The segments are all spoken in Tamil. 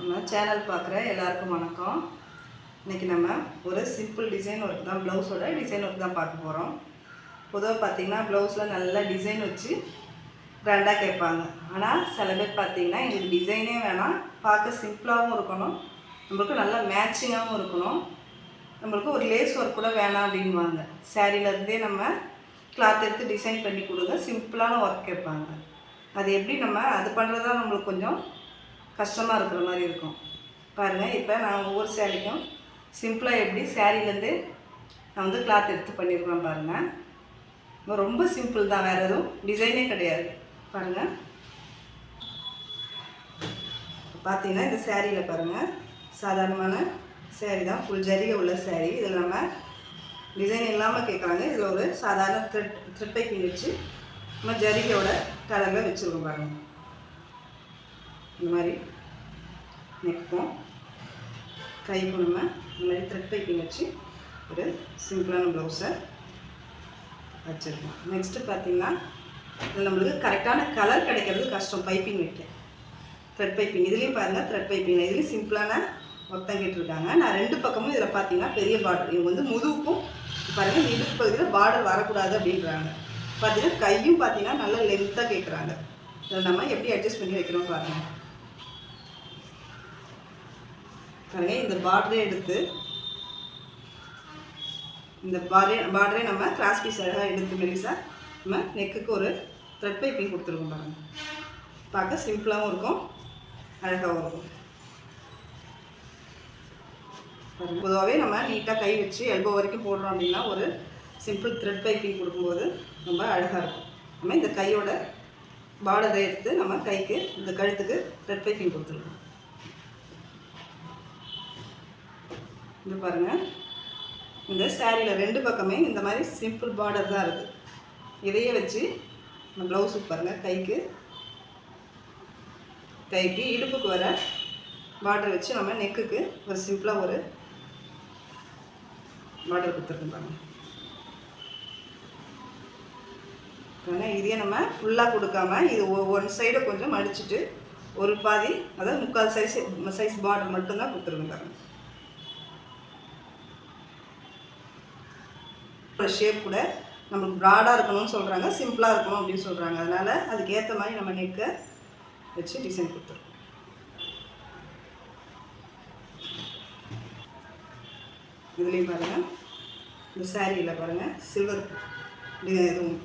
நம்ம சேனல் பார்க்குற எல்லாருக்கும் வணக்கம். இன்றைக்கி நம்ம ஒரு சிம்பிள் டிசைன் ஒர்க் தான் ப்ளவுஸோட டிசைன் ஒர்க் தான் பார்க்க போகிறோம் பொதுவாக பார்த்தீங்கன்னா ப்ளவுஸில் நல்ல டிசைன் வச்சு கிராண்டாக கேட்பாங்க. ஆனால் சில பேர் பார்த்தீங்கன்னா எங்களுக்கு டிசைனே வேணாம். பார்க்க சிம்பிளாகவும் இருக்கணும். நம்மளுக்கு நல்லா மேட்சிங்காகவும் இருக்கணும். நம்மளுக்கு ஒரு லேஸ் ஒர்க் கூட வேணாம் அப்படின்வாங்க. சேரீலேருந்தே நம்ம கிளாத் எடுத்து டிசைன் பண்ணி கொடுங்க. சிம்பிளான ஒர்க் கேட்பாங்க. அது எப்படி நம்ம அது பண்ணுறது தான் நம்மளுக்கு கொஞ்சம் கஷ்டமாக இருக்கிற மாதிரி இருக்கும். பாருங்கள் இப்போ நான் ஒவ்வொரு சேரீக்கும் சிம்பிளாக எப்படி சேரீலேருந்து நான் வந்து கிளாத் எடுத்து பண்ணியிருக்கேன் பாருங்கள் ரொம்ப சிம்பிள் தான் வேறு எதுவும் டிசைனே கிடையாது. பாருங்கள் பார்த்தீங்கன்னா இந்த சேரீயில் பாருங்கள் சாதாரணமான சேரீ தான் ஃபுல் ஜரிகை உள்ள சேரீ இதில் நம்ம டிசைன் இல்லாமல் கேட்குறாங்க. இதில் ஒரு சாதாரண த்ரெட் த்ரெட்டை கிழிச்சு வச்சு நம்ம ஜரிகையோட கலரில் வச்சுருக்கோம் பாருங்கள் இந்த மாதிரி நெக்கும் கைக்கும் நம்ம இந்த மாதிரி த்ரெட் பைப்பிங் வச்சு ஒரு சிம்பிளான ப்ளவுஸை வச்சுருக்கோம் நெக்ஸ்ட்டு பார்த்தீங்கன்னா இதில் நம்மளுக்கு கரெக்டான கலர் கிடைக்கிறது கஷ்டம். பைப்பிங் வைக்க. த்ரெட் பைப்பிங் இதுலேயும் பாருங்கள் த்ரெட் பைப்பிங் இதுலேயும் சிம்பிளான ஒர்க் கேட்டிருக்காங்க. நான் ரெண்டு பக்கமும் இதில் பார்த்தீங்கன்னா பெரிய பார்டர் இவங்க வந்து முதுகுக்கும் பாருங்கள் இடுப்பு பகுதியில் பார்டர் வரக்கூடாது அப்படின்றாங்க. பார்த்தீங்கன்னா கையும் பார்த்தீங்கன்னா நல்ல லென்த்தாக கேட்குறாங்க இதில் நம்ம எப்படி அட்ஜஸ்ட் பண்ணி வைக்கிறோம் பாருங்கள் பாருங்க இந்த பார்டரே எடுத்து இந்த பார்டரே பார்டரே நம்ம கிராஸ் பீஸ் அழகாக எடுத்து மெலிசா நம்ம நெக்குக்கு ஒரு த்ரெட் பைப்பிங் கொடுத்துருக்கோம் பாருங்க. பார்க்க சிம்பிளாகவும் இருக்கும் அழகாகவும் இருக்கும். பொதுவாகவே நம்ம நீட்டாக கை வச்சு எல்போ வரைக்கும் போடுறோம் அப்படின்னா ஒரு சிம்பிள் த்ரெட் பைப்பிங் கொடுக்கும்போது ரொம்ப அழகாக இருக்கும். நம்ம இந்த கையோட பார்டரை எடுத்து நம்ம கைக்கு இந்த கழுத்துக்கு த்ரெட் பைப்பிங் கொடுத்துருக்கோம். இது பாருங்கள் இந்த சாரியில் ரெண்டு பக்கமே இந்த மாதிரி சிம்பிள் பார்டர் தான் இருக்குது இதையே வச்சு நம்ம ப்ளவுஸுக்கு பாருங்கள் கைக்கு. கைக்கு இடுப்புக்கு வர பார்டர் வச்சு நம்ம நெக்குக்கு ஒரு சிம்பிளாக ஒரு பார்டர் கொடுத்துருக்கோம் பாருங்க. ஆனால் இதே நம்ம ஃபுல்லாக கொடுக்காம இது ஒன் சைடை கொஞ்சம் மடிச்சுட்டு ஒரு பாதி அதாவது முக்கால் சைஸ் சைஸ் பார்டர் மட்டும்தான் கொடுத்துருக்கோம் பாருங்க. ஷேப் கூட நம்மளுக்கு ப்ராடாக இருக்கணும்னு சொல்கிறாங்க சிம்பிளாக இருக்கணும் அப்படின்னு சொல்கிறாங்க அதனால் அதுக்கு ஏற்ற மாதிரி நம்ம நெக்கை வச்சு டிசைன் கொடுத்துருக்கோம். இதுலேயும் பாருங்கள் இந்த சாரியில் பாருங்கள் சில்வர் இதுவும்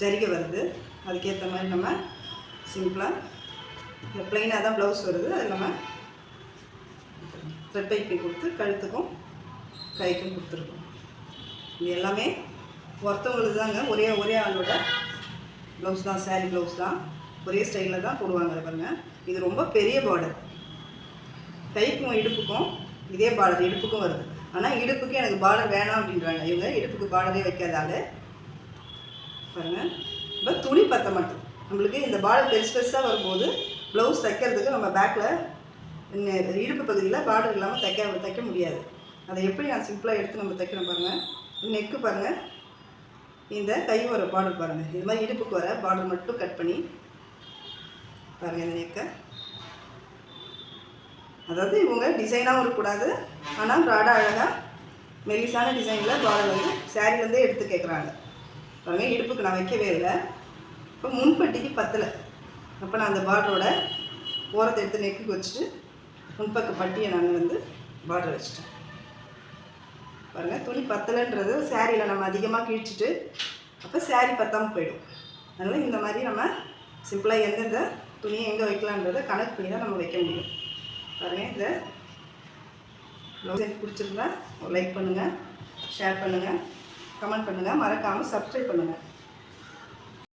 ஜரிகை வருது. அதுக்கேற்ற மாதிரி நம்ம சிம்பிளாக இந்த ப்ளைனாக தான் ப்ளவுஸ் வருது. அது நம்ம த்ரெட் பைப்பை கொடுத்து கழுத்துக்கும் கைக்கும் கொடுத்துருக்கோம். இது எல்லாமே ஒருத்தவங்களுக்கு தாங்க ஒரே ஒரே ஆளோட ப்ளவுஸ் தான் சாரீ ப்ளவுஸ் தான். ஒரே ஸ்டைலில் தான் போடுவாங்க பாருங்கள் இது ரொம்ப பெரிய பார்டர் கைக்கும் இடுப்புக்கும் இதே பார்டர் இடுப்புக்கும் வருது. ஆனால் இடுப்புக்கு எனக்கு பார்டர் வேணாம் அப்படின்றாங்க. இவங்க இடுப்புக்கு பார்டரே வைக்காதால பாருங்கள் இப்போ துணி பற்ற மட்டும். நம்மளுக்கு இந்த பார்டர் பெருசு பெருசாக வரும்போது ப்ளவுஸ் தைக்கிறதுக்கு நம்ம பேக்கில் இடுப்பு பகுதியில் பார்டர் இல்லாமல் தைக்க தைக்க முடியாது. அதை எப்படி நான் சிம்பிளாக எடுத்து நம்ம தைக்கிறோம் பாருங்கள் நெக்கு பாருங்கள் இந்த கை வர பார்டர் பாருங்கள் இது மாதிரி இடுப்புக்கு வர பார்டர் மட்டும் கட் பண்ணி பாருங்கள் இந்த நெக்கை அதாவது இவங்க டிசைனாகவும் இருக்கக்கூடாது. ஆனால் ப்ராடாக அழகாக மெலிசான டிசைனில் பார்டர் வந்து சேரீலேருந்தே எடுத்து கேட்குறாங்க பாருங்கள் இடுப்புக்கு நான் வைக்கவே இல்லை. இப்போ முன்பட்டிக்கு பத்தலை. அப்போ நான் அந்த பார்டரோட ஓரத்தை எடுத்து நெக்குக்கு வச்சுட்டு முன்பக்க பட்டியை நான் வந்து பார்டர் வச்சுட்டேன். பாருங்கள் துணி பத்தலைன்றது சேரீயில் நம்ம அதிகமாக கிழிச்சிட்டு அப்போ சேரீ பத்தாமல் போயிடும். அதனால் இந்த மாதிரி நம்ம சிம்பிளாக எந்தெந்த துணியை எங்கே வைக்கலான்றதை கணக்கு பண்ணி தான் நம்ம வைக்க முடியும். பாருங்கள் இந்த ப்ளவுஸ் எனக்கு பிடிச்சிருந்தா லைக் பண்ணுங்கள் ஷேர் பண்ணுங்கள் கமெண்ட் பண்ணுங்கள் மறக்காமல் சப்ஸ்கிரைப் பண்ணுங்கள்